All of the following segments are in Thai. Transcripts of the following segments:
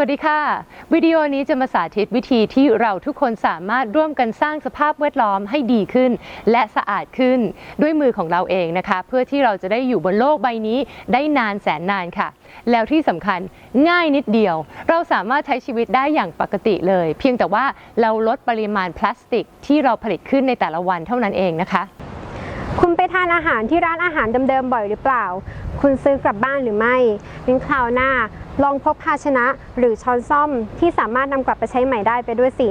วัสดีค่ะ วิดีโอนี้จะมาสาธิตวิธีที่เราทุกคนสามารถร่วมกันสร้างสภาพแวดล้อมให้ดีขึ้น และสะอาดขึ้นด้วยมือของเราเองนะคะ เพื่อที่เราจะได้อยู่บนโลกใบนี้ได้นานแสนนานค่ะ แล้วที่สำคัญง่ายนิดเดียว เราสามารถใช้ชีวิตได้อย่างปกติเลย เพียงแต่ว่าเราลดปริมาณพลาสติกที่เราผลิตขึ้นในแต่ละวันเท่านั้นเองนะคะคุณไปทานอาหารที่ร้านอาหารเดิมๆบ่อยหรือเปล่า คุณซื้อกลับบ้านหรือไม่งั้นคราวหน้า ลองพกภาชนะหรือช้อนซ่อมที่สามารถนำกลับไปใช้ใหม่ได้ไปด้วยสิ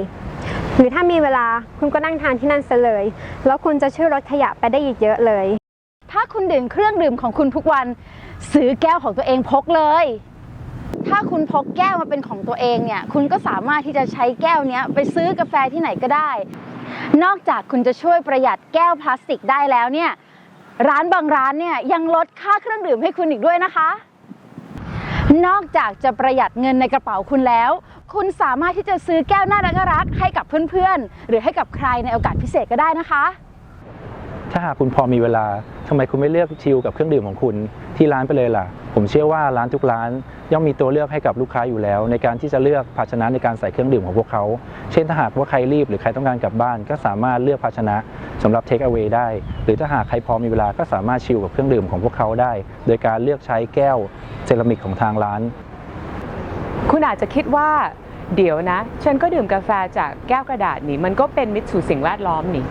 หรือถ้ามีเวลาคุณก็นั่งทานที่นั่นซะเลย แล้วคุณจะช่วยลดขยะไปได้อีกเยอะเลย ถ้าคุณดื่มเครื่องดื่มของคุณทุกวัน ซื้อแก้วของตัวเองพกเลย ถ้าคุณพกแก้วมาเป็นของตัวเองเนี่ย คุณก็สามารถที่จะใช้แก้วนี้ไปซื้อกาแฟที่ไหนก็ได้ นอกจากคุณจะช่วยประหยัดแก้วพลาสติกได้แล้วเนี่ย ร้านบางร้านเนี่ยยังลดค่าเครื่องดื่มให้คุณอีกด้วยนะคะ นอกจากจะประหยัดเงินในกระเป๋าคุณแล้ว คุณสามารถที่จะซื้อแก้วน่ารักรักๆให้กับเพื่อนๆ หรือให้กับใครในโอกาสพิเศษก็ได้นะคะ ถ้าหากคุณพอมีเวลาทำไมคุณไม่เลือกชิลกับเครื่องดื่มของคุณที่ร้านไปเลยล่ะ ผมเชื่อว่าร้านทุกร้าน ย่อมมีตัวเลือกให้กับลูกค้าอยู่แล้ว ในการที่จะเลือกภาชนะในการใส่เครื่องดื่มของพวกเขา เช่นถ้าหากว่าใครรีบหรือใครต้องการกลับบ้าน ก็สามารถเลือกภาชนะสำหรับเทคเอา a y ได้ หรือถ้าหากใครพอมีเวลาก็สามารถชิลกับเครื่องดื่มของพวกเขาได้ โดยการเลือกใช้แก้ว ซรามิกของทางร้าน คุณอาจจะคิดว่าเดี๋ยวนะ ฉันก็ดื่มกาแฟจากแก้วกระดาษนี่ มันก็เป็นมิตรสู่สิ่งแวดล้อมนี่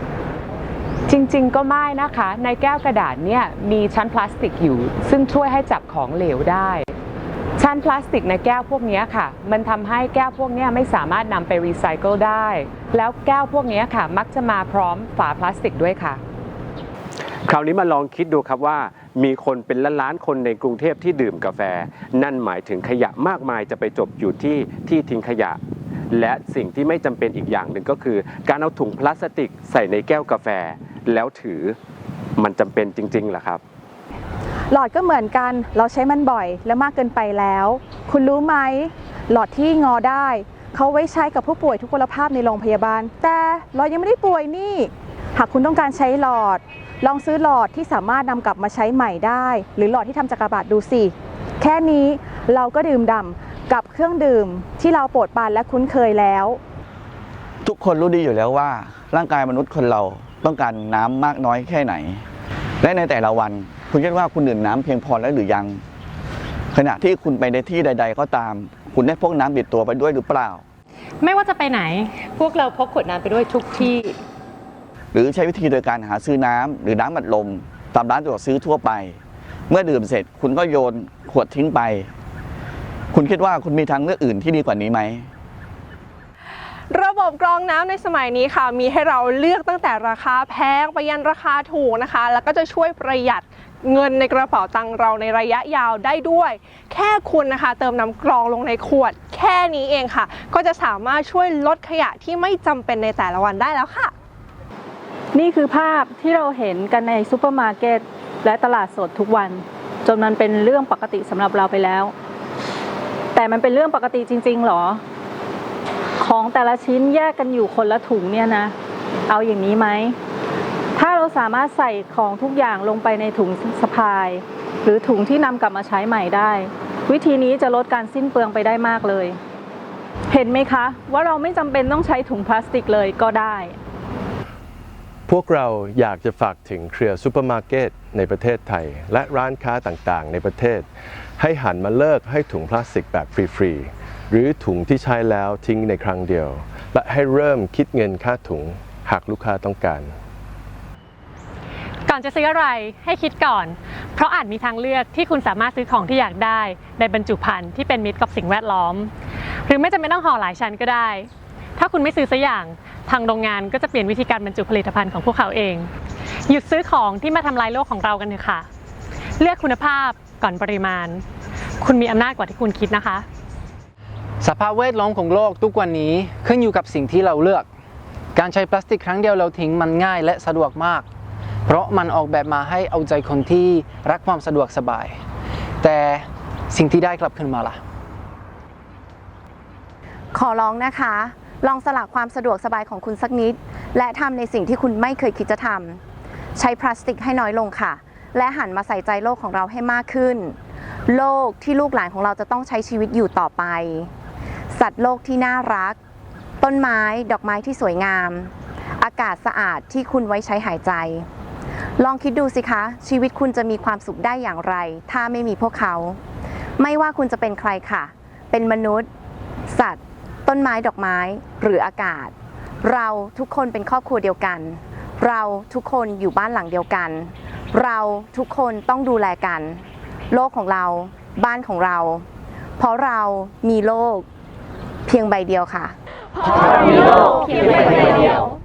จริงๆ ก็ไม่นะคะ ในแก้วกระดาษเนี่ยมีชั้นพลาสติกอยู่ ซึ่งช่วยให้จับของเหลวได้ ชั้นพลาสติกในแก้วพวกนี้ค่ะ มันทำให้แก้วพวกนี้ไม่สามารถนำไปรีไซเคิลได้ แล้วแก้วพวกนี้ค่ะ มักจะมาพร้อมฝาพลาสติกด้วยค่ะ คราวนี้มาลองคิดดูครับว่ามีคนเป็นล้านล้านๆคนในกรุงเทพที่ดื่มกาแฟ นั่นหมายถึงขยะมากมายจะไปจบอยู่ที่ที่ทิ้งขยะ และสิ่งที่ไม่จำเป็นอีกอย่างหนึ่งก็คือ การเอาถุงพลาสติกใส่ในแก้วกาแฟ แล้วถือมันจำเป็นจริงๆหรอครับหลอดก็เหมือนกัน เราใช้มันบ่อยและมากเกินไปแล้ว คุณรู้ไหม หลอดที่งอได้ เขาไว้ใช้กับผู้ป่วยทุกพลภาพในโรงพยาบาล แต่เรายังไม่ได้ป่วยนี่ หากคุณต้องการใช้หลอด ลองซื้อหลอดที่สามารถนำกลับมาใช้ใหม่ได้ หรือหลอดที่ทำจากกระบาดดูสิ แค่นี้เราก็ดื่มด่ำกับเครื่องดื่มที่เราโปรดปรานและคุ้นเคยแล้ว ทุกคนรู้ดีอยู่แล้วว่า ร่างกายมนุษย์คนเราต้องการน้ำมากน้อยแค่ไหน และในแต่ละวันคุณคิดว่าคุณดื่มน้ำเพียงพอแล้วหรือยัง ขณะที่คุณไปในที่ใด ๆ ก็ตาม คุณได้พกน้ำติดตัวไปด้วยหรือเปล่า ไม่ว่าจะไปไหน พวกเราพกขวดน้ำไปด้วยทุกที่ หรือใช้วิธีโดยการหาซื้อน้ำหรือน้ำอัดลม ตามร้านสะดวกซื้อทั่วไป เมื่อดื่มเสร็จคุณก็โยนขวดทิ้งไป คุณคิดว่าคุณมีทางเลือกอื่นที่ดีกว่านี้ไหมระบบกรองน้ำในสมัยนี้ค่ะ มีให้เราเลือกตั้งแต่ราคาแพงไปยันราคาถูกนะคะ แล้วก็จะช่วยประหยัดเงินในกระเป๋าตังเราในระยะยาวได้ด้วย แค่คุณนะคะ เติมน้ำกรองลงในขวด แค่นี้เองค่ะ ก็จะสามารถช่วยลดขยะที่ไม่จำเป็นในแต่ละวันได้แล้วค่ะ นี่คือภาพที่เราเห็นกันในซูเปอร์มาร์เก็ตและตลาดสดทุกวัน จนมันเป็นเรื่องปกติสำหรับเราไปแล้ว แต่มันเป็นเรื่องปกติจริง ๆหรอ ของแต่ละชิ้นแยกกันอยู่คนละถุงเนี่ยนะ เอาอย่างนี้ไหม ถ้าเราสามารถใส่ของทุกอย่างลงไปในถุงสะพาย หรือถุงที่นำกลับมาใช้ใหม่ได้ วิธีนี้จะลดการสิ้นเปลืองไปได้มากเลย เห็นไหมคะ ว่าเราไม่จำเป็นต้องใช้ถุงพลาสติกเลยก็ได้ พวกเราอยากจะฝากถึงเครือซูเปอร์มาร์เก็ตในประเทศไทย และร้านค้าต่างๆ ในประเทศ ให้หันมาเลิกให้ถุงพลาสติกแบบฟรีๆ หรือถุงที่ใช้แล้วทิ้งในครั้งเดียว และให้เริ่มคิดเงินค่าถุงหากลูกค้าต้องการ ก่อนจะซื้ออะไรให้คิดก่อน เพราะอาจมีทางเลือกที่คุณสามารถซื้อของที่อยากได้ ในบรรจุภัณฑ์ที่เป็นมิตรกับสิ่งแวดล้อม หรือไม่จำเป็นต้องห่อหลายชั้นก็ได้ ถ้าคุณไม่ซื้อสักอย่าง ทางโรงงานก็จะเปลี่ยนวิธีการบรรจุผลิตภัณฑ์ของพวกเขาเอง หยุดซื้อของที่มาทำลายโลกของเรากันเถอะค่ะ เลือกคุณภาพก่อนปริมาณ คุณมีอำนาจกว่าที่คุณคิดนะคะ สภาพแวดล้อมของโลกทุกวันนี้ขึ้นอยู่กับสิ่งที่เราเลือก การใช้พลาสติกครั้งเดียวเราทิ้งมันง่ายและสะดวกมาก เพราะมันออกแบบมาให้เอาใจคนที่รักความสะดวกสบาย แต่สิ่งที่ได้กลับขึ้นมาล่ะขอร้องนะคะ ลองสละความสะดวกสบายของคุณสักนิด และทำในสิ่งที่คุณไม่เคยคิดจะทำใช้พลาสติกให้น้อยลงค่ะ และหันมาใส่ใจโลกของเราให้มากขึ้น โลกที่ลูกหลานของเราจะต้องใช้ชีวิตอยู่ต่อไป สัตว์โลกที่น่ารัก ต้นไม้ดอกไม้ที่สวยงาม อากาศสะอาดที่คุณไว้ใช้หายใจ ลองคิดดูสิคะ ชีวิตคุณจะมีความสุขได้อย่างไร ถ้าไม่มีพวกเขา ไม่ว่าคุณจะเป็นใครค่ะ เป็นมนุษย์ สัตว์ ต้นไม้ดอกไม้หรืออากาศ เราทุกคนเป็นครอบครัวเดียวกัน เราทุกคนอยู่บ้านหลังเดียวกัน เราทุกคนต้องดูแลกัน โลกของเราบ้านของเรา เพราะเรามีโลกเพียงใบเดียวค่ะเพราะเรามีโลกเพียงใบเดียว